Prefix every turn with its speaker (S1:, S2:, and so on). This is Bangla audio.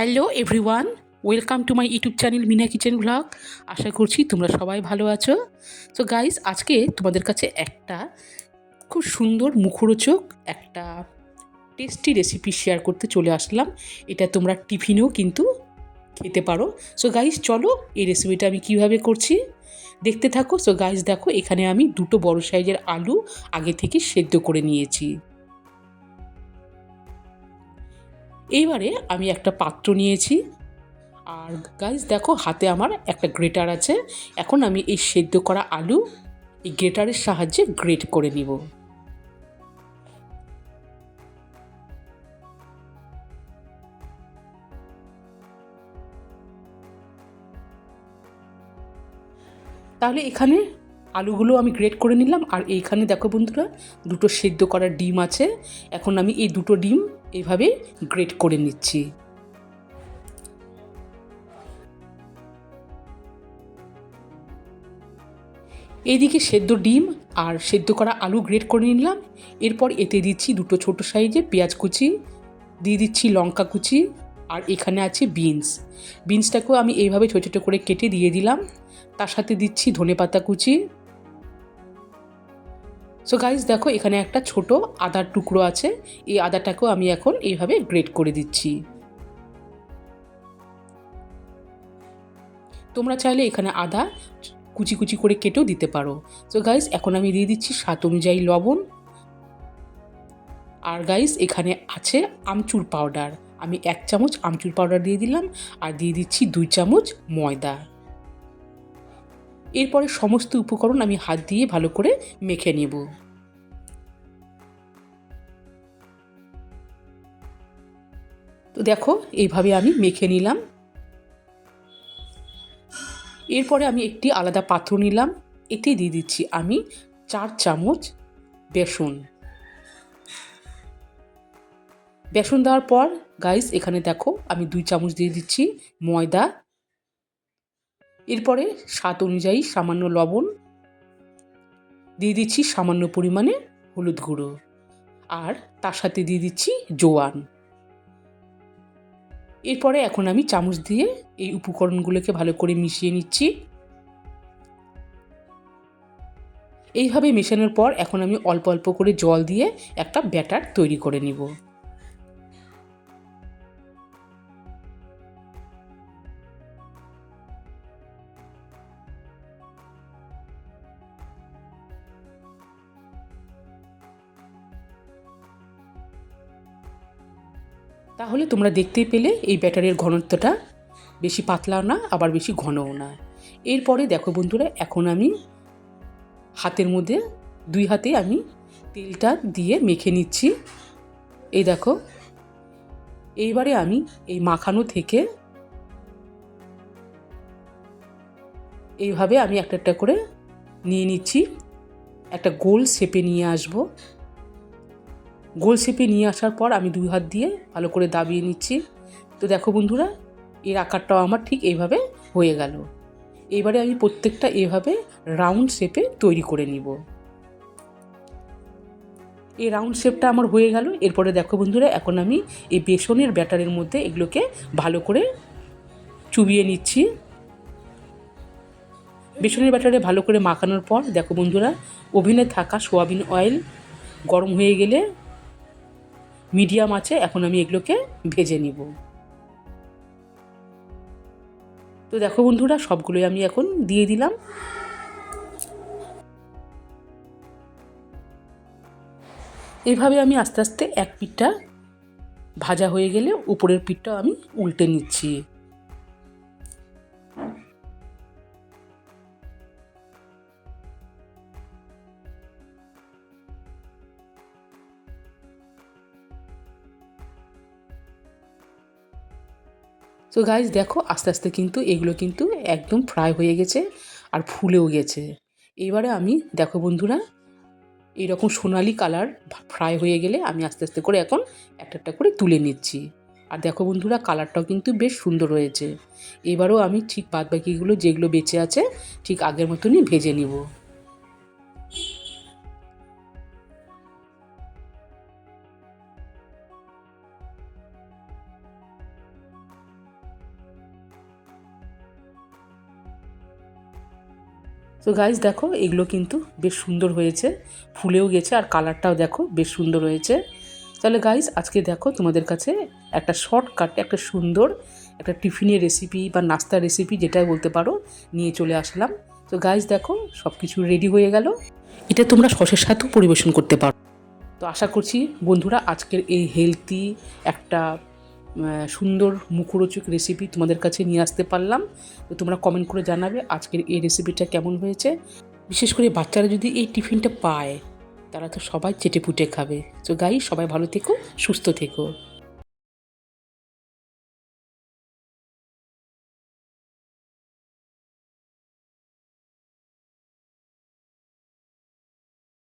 S1: Hello everyone, welcome to my YouTube channel Mina kitchen blog. আশা করছি তোমরা সবাই ভালো আছো। তো গাইস, আজকে তোমাদের কাছে একটা খুব সুন্দর মুখরোচক, একটা টেস্টি রেসিপি শেয়ার করতে চলে আসলাম। এটা তোমরা টিফিনেও কিন্তু খেতে পারো। সো গাইস, চলো এই রেসিপিটা আমি কীভাবে করছি? দেখতে থাকো। সো গাইস, দেখো, এখানে আমি দুটো বড় সাইজের আলু আগে থেকে সেদ্ধ করে নিয়েছি। এইবারে আমি একটা পাত্র নিয়েছি। আর গাইজ দেখো হাতে আমার একটা গ্রেটার আছে। এখন আমি এই সেদ্ধ করা আলু এই গ্রেটারের সাহায্যে গ্রেট করে নিব। তাহলে এখানে আলুগুলো আমি গ্রেট করে নিলাম, আর এইখানে দেখো বন্ধুরা, দুটো সেদ্ধ করা ডিম আছে। এখন আমি এই দুটো ডিম এইভাবে গ্রেট করে নিচ্ছি। এইদিকে সেদ্ধ ডিম আর সেদ্ধ করা আলু গ্রেট করে নিলাম। এরপর এতে দিচ্ছি দুটো ছোট সাইজে পেঁয়াজ কুচি, দিয়ে দিচ্ছি লঙ্কা কুচি, আর এখানে আছে বিনস। বিনসটাকেও আমি এইভাবে ছোটো ছোটো করে কেটে দিয়ে দিলাম। তার সাথে দিচ্ছি ধনে পাতা কুচি সো গাইজ দেখো, এখানে একটা ছোট আদার টুকরো আছে। এই আদাটাকেও আমি এখন এইভাবে গ্রেট করে দিচ্ছি। তোমরা চাইলে এখানে আদা কুচি কুচি করে কেটেও দিতে পারো। সো গাইজ এখন আমি দিয়ে দিচ্ছি স্বাদ অনুযায়ী লবণ। আর গাইজ এখানে আছে আমচুর পাউডার আমি এক চামচ আমচুর পাউডার দিয়ে দিলাম। আর দিয়ে দিচ্ছি দুই চামচ ময়দা। এরপরে সমস্ত উপকরণ আমি হাত দিয়ে ভালো করে মেখে নেব। তো দেখো, এইভাবে আমি মেখে নিলাম। এরপরে আমি একটি আলাদা পাত্র নিলাম। এতে দিয়ে দিচ্ছি আমি চার চামচ বেসন। বেসন দেওয়ার পর গাইস এখানে দেখো, আমি দুই চামচ দিয়ে দিচ্ছি ময়দা এরপরে স্বাদ অনুযায়ী সামান্য লবণ দিয়ে দিচ্ছি সামান্য পরিমাণে হলুদ গুঁড়ো। আর তার সাথে দিয়ে দিচ্ছি জোয়ান। এরপরে এখন আমি চামচ দিয়ে এই উপকরণগুলোকে ভালো করে মিশিয়ে নিচ্ছি। এইভাবে মেশানোর পর এখন আমি অল্প অল্প করে জল দিয়ে একটা ব্যাটার তৈরি করে নিব। তাহলে তোমরা দেখতেই পেলে এই ব্যাটারের ঘনত্বটা বেশি পাতলাও না, আবার বেশি ঘনও না। এরপরে দেখো বন্ধুরা, এখন আমি হাতের মধ্যে, দুই হাতে আমি তেলটা দিয়ে মেখে নিচ্ছি। এই দেখো, এইবারে আমি এই মাখানো থেকে এইভাবে আমি একটা একটা করে নিয়ে নিচ্ছি। একটা গোল শেপে নিয়ে আসব। গোল শেপে নিয়ে আসার পর আমি দুই হাত দিয়ে ভালো করে দাবিয়ে নিচ্ছি। তো দেখো বন্ধুরা, এর আকারটাও আমার ঠিক এইভাবে হয়ে গেল। এবারে আমি প্রত্যেকটা এভাবে রাউন্ড শেপে তৈরি করে নিব। এই রাউন্ড শেপটা আমার হয়ে গেল। এরপরে দেখো বন্ধুরা, এখন আমি এই বেসনের ব্যাটারের মধ্যে এগুলোকে ভালো করে চুবিয়ে নিচ্ছি। বেসনের ব্যাটারে ভালো করে মাখানোর পর দেখো বন্ধুরা, ওভেনে থাকা সোয়াবিন অয়েল গরম হয়ে গেলে মিডিয়াম আছে, এখন আমি এগুলোকে ভেজে নিব। তো দেখো বন্ধুরা, সবগুলোই আমি এখন দিয়ে দিলাম। এভাবে আমি আস্তে আস্তে এক পিঠটা ভাজা হয়ে গেলে উপরের পিঠটাও আমি উল্টে নিচ্ছি। তো গাইজ দেখো, আস্তে আস্তে কিন্তু এগুলো কিন্তু একদম ফ্রাই হয়ে গেছে আর ফুলেও গেছে। এবারে আমি, দেখো বন্ধুরা এইরকম সোনালি কালার ফ্রাই হয়ে গেলে আমি আস্তে আস্তে করে এখন একটা একটা করে তুলে নিচ্ছি। আর দেখো বন্ধুরা কালারটাও কিন্তু বেশ সুন্দর হয়েছে। এবারও আমি ঠিক বাদ বাকিগুলো যেগুলো বেঁচে আছে, ঠিক আগের মতনই ভেজে নিব। তো গাইজ দেখো, এগুলো কিন্তু বেশ সুন্দর হয়েছে। ফুলেও গেছে আর কালারটাও দেখো বেশ সুন্দর হয়েছে। তাহলে গাইজ আজকে দেখো তোমাদের কাছে একটা শর্টকাট একটা সুন্দর একটা টিফিনের রেসিপি বা নাস্তার রেসিপি যেটাই বলতে পারো নিয়ে চলে আসলাম। তো গাইজ দেখো সব কিছু রেডি হয়ে গেল। এটা তোমরা সসের সাথেও পরিবেশন করতে পারো। তো আশা করছি বন্ধুরা, আজকের এই হেলদি একটা সুন্দর মুখরোচক রেসিপি তোমাদের কাছে নিয়ে আসতে পারলাম। তো তোমরা কমেন্ট করে জানাবে আজকের এই রেসিপিটা কেমন হয়েছে। বিশেষ করে বাচ্চারা যদি এই টিফিনটা পায়, তারা তো সবাই চেটে পুটে খাবে। তো গাই সবাই ভালো থেকো, সুস্থ থেকো।